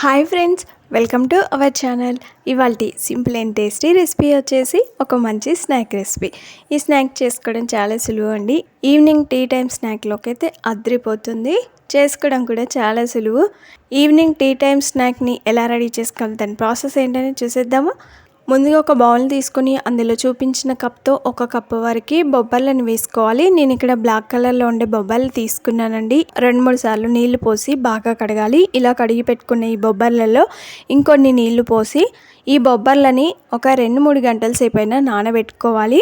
Hi friends welcome to our channel. ఇవాళ simple and tasty recipe వచ్చేసి ఒక మంచి స్నాక్ రెసిపీ. ఈ స్నాక్ చేసుకోవడం చాలా సులువు అండి. ఈవినింగ్ టీ టైం స్నాక్లోకి అయితే అద్రిపోతుంది. చేసుకోవడం కూడా చాలా సులువు. ఈవినింగ్ టీ టైం స్నాక్ని ఎలా రెడీ చేసుకోవాలి దాని ప్రాసెస్ ఏంటని చూసేద్దామా. ముందుగా ఒక బౌల్ తీసుకొని అందులో చూపించిన కప్తో ఒక కప్పు వరకు బొబ్బర్లను వేసుకోవాలి. నేను ఇక్కడ బ్లాక్ కలర్లో ఉండే బొబ్బర్లు తీసుకున్నానండి. రెండు మూడు సార్లు నీళ్ళు పోసి బాగా కడగాలి. ఇలా కడిగి పెట్టుకున్న ఈ బొబ్బర్లలో ఇంకొన్ని నీళ్ళు పోసి ఈ బొబ్బర్లని ఒక రెండు మూడు గంటల సేపు అయినా నానబెట్టుకోవాలి.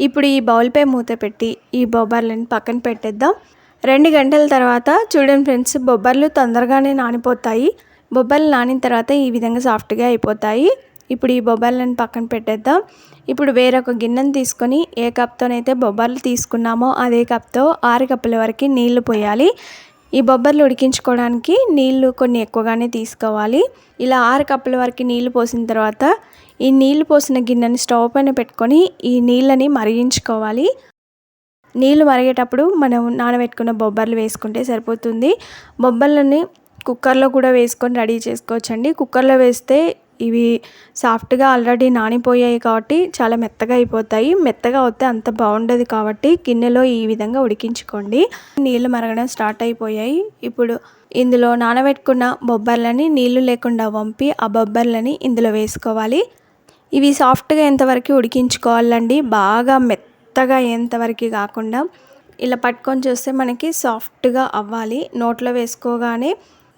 ఇప్పుడు ఈ బౌల్పై మూత పెట్టి ఈ బొబ్బర్లను పక్కన పెట్టేద్దాం. రెండు గంటల తర్వాత చూడండి ఫ్రెండ్స్ బొబ్బర్లు తొందరగానే నానిపోతాయి. బొబ్బర్లు నానిన తర్వాత ఈ విధంగా సాఫ్ట్గా అయిపోతాయి. ఇప్పుడు ఈ బొబ్బర్లను పక్కన పెట్టేద్దాం. ఇప్పుడు వేరొక గిన్నెను తీసుకొని ఏ కప్తోనైతే బొబ్బర్లు తీసుకున్నామో అదే కప్తో ఆరు కప్పుల వరకు నీళ్ళు పోయాలి. ఈ బొబ్బర్లు ఉడికించుకోవడానికి నీళ్ళు కొన్ని ఎక్కువగానే తీసుకోవాలి. ఇలా ఆరు కప్పుల వరకు నీళ్ళు పోసిన తర్వాత ఈ నీళ్ళు పోసిన గిన్నెని స్టవ్ పైన పెట్టుకొని ఈ నీళ్ళని మరిగించుకోవాలి. నీళ్ళు మరిగేటప్పుడు మనం నానబెట్టుకున్న బొబ్బర్లు వేసుకుంటే సరిపోతుంది. బొబ్బర్లని కుక్కర్లో కూడా వేసుకొని రెడీ చేసుకోవచ్చండి. కుక్కర్లో వేస్తే ఇవి సాఫ్ట్గా ఆల్రెడీ నానిపోయాయి కాబట్టి చాలా మెత్తగా అయిపోతాయి. మెత్తగా అవుతే అంత బాగుండదు కాబట్టి గిన్నెలో ఈ విధంగా ఉడికించుకోండి. నీళ్ళు మరగడం స్టార్ట్ అయిపోయాయి. ఇప్పుడు ఇందులో నానబెట్టుకున్న బొబ్బర్లని నీళ్ళు లేకుండా వంపి ఆ బొబ్బర్లని ఇందులో వేసుకోవాలి. ఇవి సాఫ్ట్గా ఎంతవరకు ఉడికించుకోవాలండి? బాగా మెత్తగా అయ్యేంతవరకు కాకుండా ఇలా పట్టుకొని చూస్తే మనకి సాఫ్ట్గా అవ్వాలి. నోట్లో వేసుకోగానే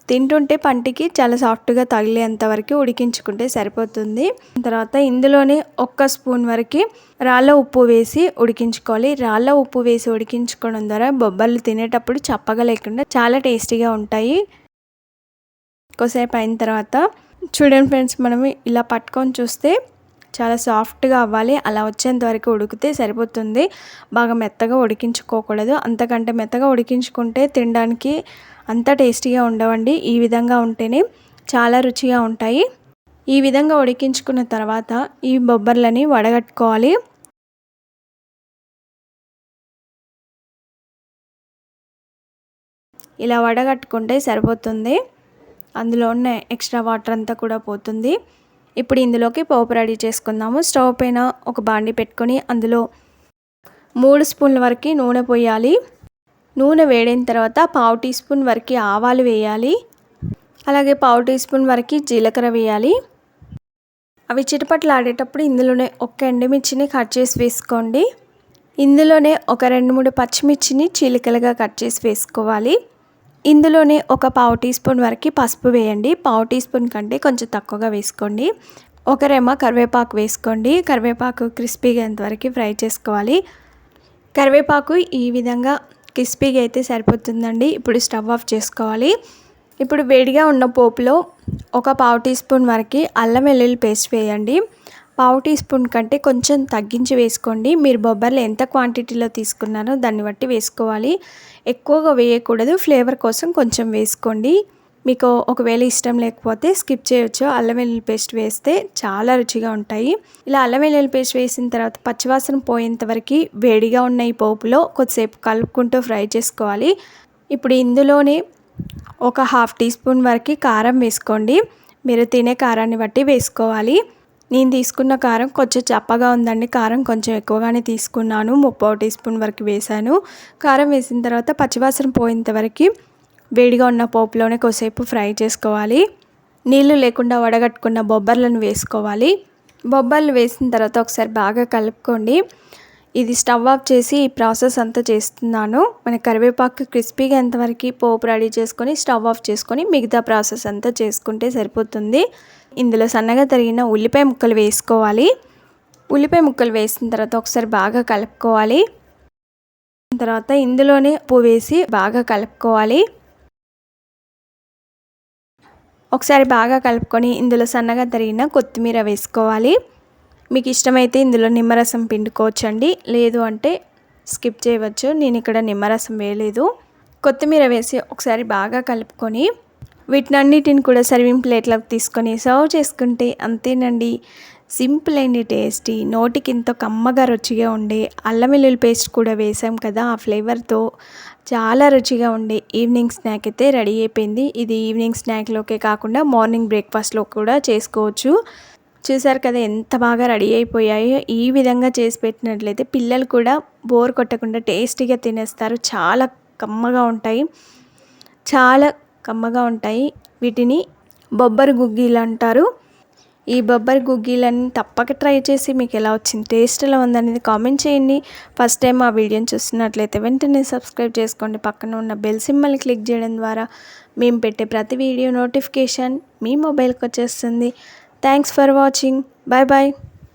తింటుంటే పంటికి చాలా సాఫ్ట్గా తగిలేంత వరకు ఉడికించుకుంటే సరిపోతుంది. తర్వాత ఇందులోనే ఒక్క స్పూన్ వరకు రాళ్ళ ఉప్పు వేసి ఉడికించుకోవాలి. రాళ్ళ ఉప్పు వేసి ఉడికించుకోవడం ద్వారా బొబ్బర్లు తినేటప్పుడు చప్పగా లేకుండా చాలా టేస్టీగా ఉంటాయి. ఎక్కువసేపు అయిన తర్వాత చూడండి ఫ్రెండ్స్ మనం ఇలా పట్టుకొని చూస్తే చాలా సాఫ్ట్గా అవ్వాలి. అలా వచ్చేంత వరకు ఉడికితే సరిపోతుంది. బాగా మెత్తగా ఉడికించుకోకూడదు. అంతకంటే మెత్తగా ఉడికించుకుంటే తినడానికి అంత టేస్టీగా ఉండవండి. ఈ విధంగా ఉంటేనే చాలా రుచిగా ఉంటాయి. ఈ విధంగా ఉడికించుకున్న తర్వాత ఈ బొబ్బర్లని వడగట్టుకోవాలి. ఇలా వడగట్టుకుంటే సరిపోతుంది. అందులో ఉన్న ఎక్స్ట్రా వాటర్ అంతా కూడా పోతుంది. ఇప్పుడు ఇందులోకి పోపు రెడీ చేసుకుందాము. స్టవ్ పైన ఒక బాండి పెట్టుకొని అందులో మూడు స్పూన్ల వరకు నూనె పోయాలి. నూనె వేడిన తర్వాత పావు టీ స్పూన్ వరకు ఆవాలు వేయాలి. అలాగే పావు టీ స్పూన్ వరకు జీలకర్ర వేయాలి. అవి చిటపట్లు ఆడేటప్పుడు ఇందులోనే ఒక్క ఎండుమిర్చిని కట్ చేసి వేసుకోండి. ఇందులోనే ఒక రెండు మూడు పచ్చిమిర్చిని చీలికలుగా కట్ చేసి వేసుకోవాలి. ఇందులోనే ఒక పావు టీ స్పూన్ వరకు పసుపు వేయండి. పావు టీ స్పూన్ కంటే కొంచెం తక్కువగా వేసుకోండి. ఒక రెమ్మ కరివేపాకు వేసుకోండి. కరివేపాకు క్రిస్పీగా ఎంతవరకు ఫ్రై చేసుకోవాలి. కరివేపాకు ఈ విధంగా క్రిస్పీగా అయితే సరిపోతుందండి. ఇప్పుడు స్టవ్ ఆఫ్ చేసుకోవాలి. ఇప్పుడు వేడిగా ఉన్న పోపులో ఒక పావు టీ స్పూన్ వరకు అల్లం వెల్లుల్లి పేస్ట్ వేయండి. పావు టీ స్పూన్ కంటే కొంచెం తగ్గించి వేసుకోండి. మీరు బొబ్బర్లు ఎంత క్వాంటిటీలో తీసుకున్నారో దాన్ని బట్టి వేసుకోవాలి. ఎక్కువగా వేయకూడదు. ఫ్లేవర్ కోసం కొంచెం వేసుకోండి. మీకు ఒకవేళ ఇష్టం లేకపోతే స్కిప్ చేయొచ్చు. అల్లం వెల్లుల్లి పేస్ట్ వేస్తే చాలా రుచిగా ఉంటాయి. ఇలా అల్లం వెల్లుల్లి పేస్ట్ వేసిన తర్వాత పచ్చివాసన పోయేంత వరకు వేడిగా ఉన్న ఈ పోపులో కొద్దిసేపు కలుపుకుంటూ ఫ్రై చేసుకోవాలి. ఇప్పుడు ఇందులోనే ఒక హాఫ్ టీ స్పూన్ వరకు కారం వేసుకోండి. మీరు తినే కారాన్ని బట్టి వేసుకోవాలి. నేను తీసుకున్న కారం కొంచెం చప్పగా ఉందండి. కారం కొంచెం ఎక్కువగానే తీసుకున్నాను. ముప్పై టీ స్పూన్ వరకు వేసాను కారం వేసిన తర్వాత పచ్చివాసన పోయేంత వరకు వేడిగా ఉన్న పోపులోనే కొద్దిసేపు ఫ్రై చేసుకోవాలి. నీళ్ళు లేకుండా వడగట్టుకున్న బొబ్బర్లను వేసుకోవాలి. బొబ్బర్లు వేసిన తర్వాత ఒకసారి బాగా కలుపుకోండి. ఇది స్టవ్ ఆఫ్ చేసి ఈ ప్రాసెస్ అంతా చేస్తున్నాను. మన కరివేపాకు క్రిస్పీగా ఎంతవరకు పోపు రెడీ చేసుకొని స్టవ్ ఆఫ్ చేసుకొని మిగతా ప్రాసెస్ అంతా చేసుకుంటే సరిపోతుంది. ఇందులో సన్నగా తరిగిన ఉల్లిపాయ ముక్కలు వేసుకోవాలి. ఉల్లిపాయ ముక్కలు వేసిన తర్వాత ఒకసారి బాగా కలుపుకోవాలి. తర్వాత ఇందులోనే ఉప్పు వేసి బాగా కలుపుకోవాలి. ఒకసారి బాగా కలుపుకొని ఇందులో సన్నగా తరిగిన కొత్తిమీర వేసుకోవాలి. మీకు ఇష్టమైతే ఇందులో నిమ్మరసం పిండుకోవచ్చండి. లేదు అంటే స్కిప్ చేయవచ్చు. నేను ఇక్కడ నిమ్మరసం వేయలేదు. కొత్తిమీర వేసి ఒకసారి బాగా కలుపుకొని వీటినన్నిటిని కూడా సర్వింగ్ ప్లేట్లోకి తీసుకొని సర్వ్ చేసుకుంటే అంతేనండి. సింపుల్ అండ్ టేస్టీ నోటికి ఎంతో కమ్మగా రుచిగా ఉండే అల్లం వెల్లుల్లి పేస్ట్ కూడా వేసాం కదా ఆ ఫ్లేవర్తో చాలా రుచిగా ఉండే ఈవినింగ్ స్నాక్ అయితే రెడీ అయిపోయింది. ఇది ఈవినింగ్ స్నాక్లోకే కాకుండా మార్నింగ్ బ్రేక్ఫాస్ట్లో కూడా చేసుకోవచ్చు. చూసారు కదా ఎంత బాగా రెడీ అయిపోయాయో. ఈ విధంగా చేసి పెట్టినట్లయితే పిల్లలు కూడా బోర్ కొట్టకుండా టేస్టీగా తినేస్తారు. చాలా కమ్మగా ఉంటాయి. చాలా కమ్మగా ఉంటాయి. వీటిని బొబ్బరి గుగ్గీలు అంటారు. ఈ బొబ్బరి గుగ్గీలని తప్పక ట్రై చేసి మీకు ఎలా వచ్చింది టేస్ట్ ఎలా ఉందనేది కామెంట్ చేయండి. ఫస్ట్ టైం ఆ వీడియోని చూస్తున్నట్లయితే వెంటనే సబ్స్క్రైబ్ చేసుకోండి. పక్కన ఉన్న బెల్ సిమ్మల్ని క్లిక్ చేయడం ద్వారా మేము పెట్టే ప్రతి వీడియో నోటిఫికేషన్ మీ మొబైల్కి వచ్చేస్తుంది. Thanks for watching bye bye